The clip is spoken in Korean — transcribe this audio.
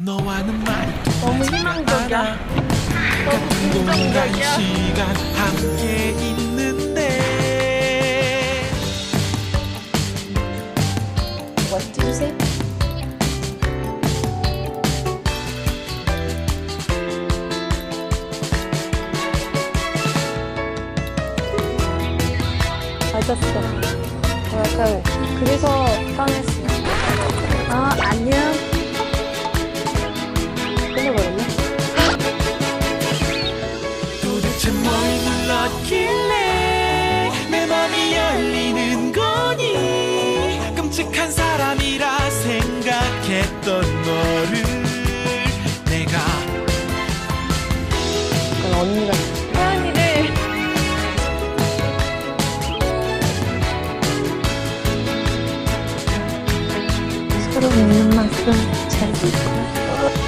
너와는 말이 너무 희망적이야. 너무 긍정적이야. 시간 함께 있는데 What did you say? 맞았어. 약간 그래서 떠났 대체 뭘 눌렀길래 내 맘이 열리는 거니 끔찍한 사람이라 생각했던 너를 내가 약간 언니가. 혜연이를. 서로 믿는 만큼 잘 믿고.